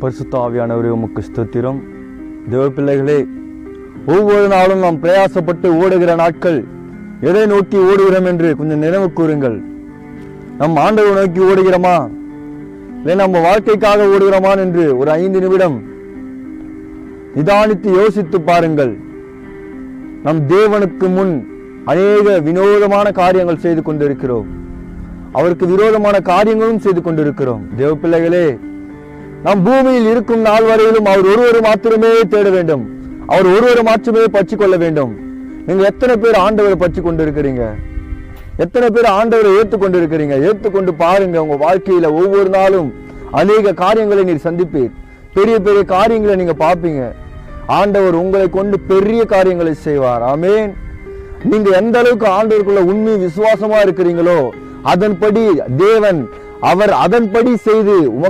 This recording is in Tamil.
பரிசுத்தாவியானவரே உமக்கு ஸ்தோத்திரம். தேவ பிள்ளைகளே ஒவ்வொரு நாளும் நாம் பிரயாசப்பட்டு ஓடுகிற நாட்கள் எதை நோக்கி ஓடுகிறோம் என்று கொஞ்சம் நினைவு கூறுங்கள். நம் ஆண்டவர் நோக்கி ஓடுகிறோமா? இல்லை நம்ம வாழ்க்கைக்காக ஓடுகிறோமா என்று ஒரு ஐந்து நிமிடம் நிதானித்து யோசித்து பாருங்கள். நம் தேவனுக்கு முன் அநேக வினோதமான காரியங்கள் செய்து கொண்டிருக்கிறோம். அவருக்கு விரோதமான காரியங்களும் செய்து கொண்டிருக்கிறோம். தேவ பிள்ளைகளே நம் பூமியில் இருக்கும் நாள் வரையிலும் அவர் ஒருவர் மாத்திரமே தேட வேண்டும். அவர் ஒருவர் மாத்திரமே பற்றி கொள்ள வேண்டும். நீங்க எத்தனை பேர் ஆண்டவரை பற்றி கொண்டிருக்கிறீங்க எத்தனை பேர் ஆண்டவரை ஏற்றுக்கொண்டு இருக்கிறீங்க ஏற்றுக்கொண்டு பாருங்க உங்க வாழ்க்கையில ஒவ்வொரு நாளும் அநேக காரியங்களை நீர் சந்திப்பீர். பெரிய பெரிய காரியங்களை நீங்க பார்ப்பீங்க. ஆண்டவர் உங்களை கொண்டு பெரிய காரியங்களை செய்வார். ஆமேன். நீங்க எந்த அளவுக்கு ஆண்டவருக்குள்ள உண்மை விசுவாசமா இருக்கிறீங்களோ அதன்படி தேவன் அவர் அதன்படி செய்து